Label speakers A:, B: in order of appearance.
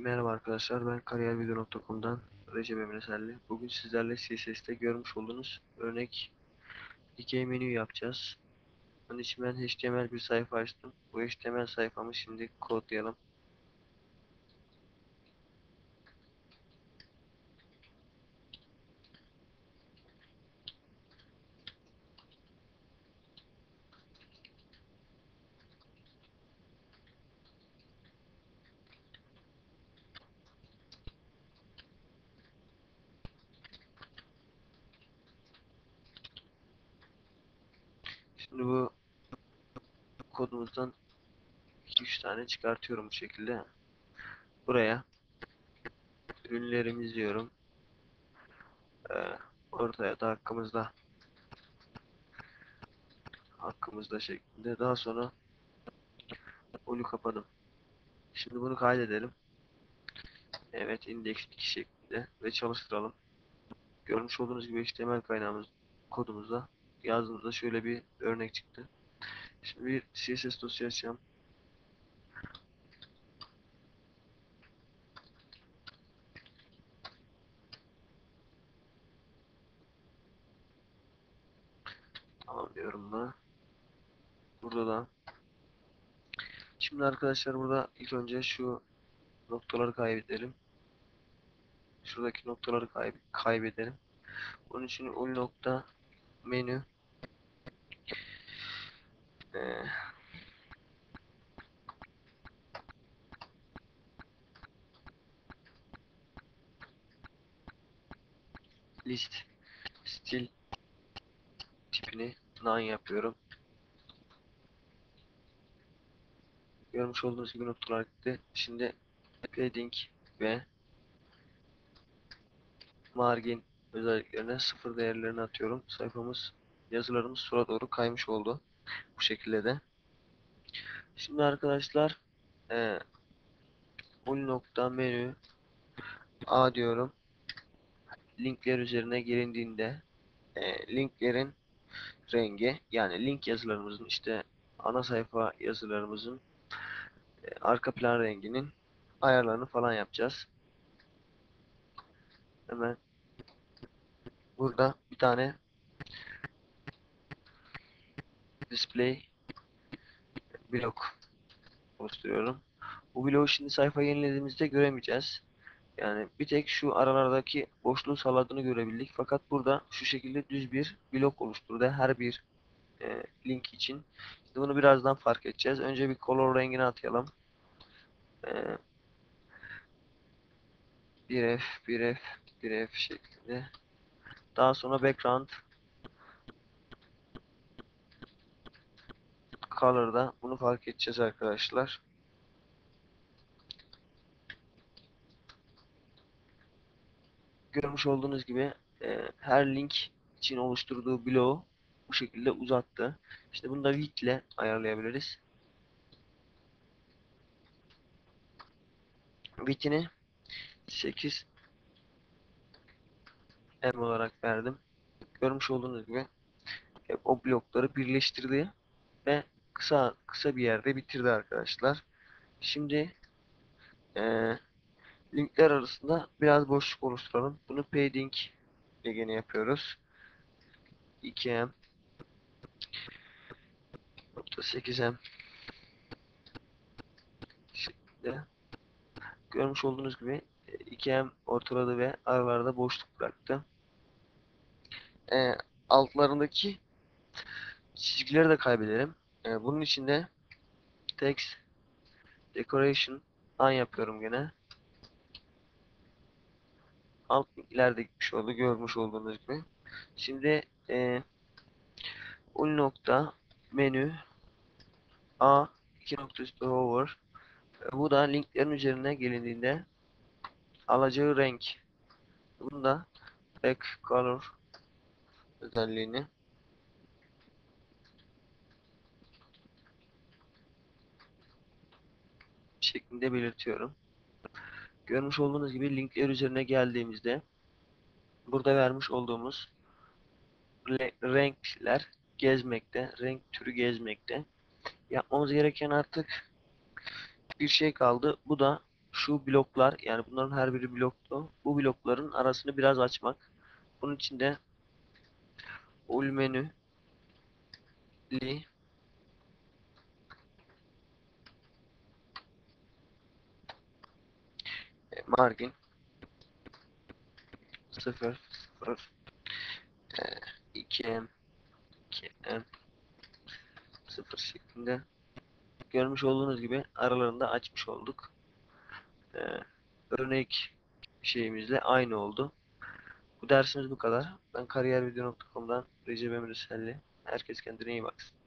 A: Merhaba arkadaşlar, ben kariyervideo.com'dan Recep Emre Selli. Bugün sizlerle CSS'te görmüş olduğunuz örnek dikey menü yapacağız. Onun için ben HTML bir sayfa açtım. Bu HTML sayfamı şimdi kodlayalım. Şimdi bu kodumuzdan 2-3 tane çıkartıyorum bu şekilde. Buraya ürünlerimiz diyorum. Ee, ortaya da hakkımızda hakkımızda şeklinde. Daha sonra onu kapadım. Şimdi bunu kaydedelim. Evet index 2 şeklinde ve çalıştıralım. Görmüş olduğunuz gibi HTML kaynağımız kodumuzda yazdığımızda şöyle bir örnek çıktı. Bir CSS dosya açacağım. Tamam diyorum da. Burada da. Şimdi arkadaşlar burada ilk önce şu noktaları kaybedelim. Şuradaki noktaları kayb kaybedelim. Onun için ul nokta menü ee, list stil tipini none yapıyorum. Görmüş olduğunuz gibi noktalar gitti. Şimdi padding ve margin özelliklerine sıfır değerlerini atıyorum. Sayfamız yazılarımız sola doğru kaymış oldu. Bu şekilde de. Şimdi arkadaşlar e, bu nokta menü A diyorum. Linkler üzerine gelindiğinde e, linklerin rengi yani link yazılarımızın işte ana sayfa yazılarımızın e, arka plan renginin ayarlarını falan yapacağız. Hemen burada bir tane display blok oluşturuyorum. Bu bloğu şimdi sayfa yenilediğimizde göremeyeceğiz. Yani bir tek şu aralardaki boşluğu sağladığını görebildik. Fakat burada şu şekilde düz bir blok oluşturdu her bir e, link için. Şimdi bunu birazdan fark edeceğiz. Önce bir color rengini atayalım. E, 1F, 1F, 1F şeklinde. Daha sonra background color'da bunu fark edeceğiz arkadaşlar. Görmüş olduğunuz gibi e, her link için oluşturduğu bloğu bu şekilde uzattı. İşte bunu da width ile ayarlayabiliriz. Width'ini 8 M olarak verdim. Görmüş olduğunuz gibi hep o blokları birleştirdi ve kısa kısa bir yerde bitirdi arkadaşlar. Şimdi e, linkler arasında biraz boşluk oluşturalım. Bunu padding ile gene yapıyoruz. 2M 8M şeklinde. Görmüş olduğunuz gibi 2M ortaladı ve aralarda boşluk bıraktı. E, altlarındaki çizgileri de kaybedelim. E, bunun için de text decoration an yapıyorum gene. Alt ileride gitmiş oldu görmüş olduğunuz gibi. Şimdi e, ul nokta menü a iki nokta üstü hover e, bu da linklerin üzerine gelindiğinde alacağı renk. Bunu da back color özelliğini şeklinde belirtiyorum. Görmüş olduğunuz gibi linkler üzerine geldiğimizde burada vermiş olduğumuz renkler gezmekte, renk türü gezmekte. Yapmamız gereken artık bir şey kaldı. Bu da şu bloklar yani bunların her biri bloktu. Bu blokların arasını biraz açmak. Bunun için de ul menü li e, margin 0 0 e, 2m 2m 0 şeklinde görmüş olduğunuz gibi aralarında açmış olduk. E, örnek şeyimizle aynı oldu. Bu dersimiz bu kadar. Ben kariyervideo.com'dan Recep Emre Selli. Herkes kendine iyi baksın.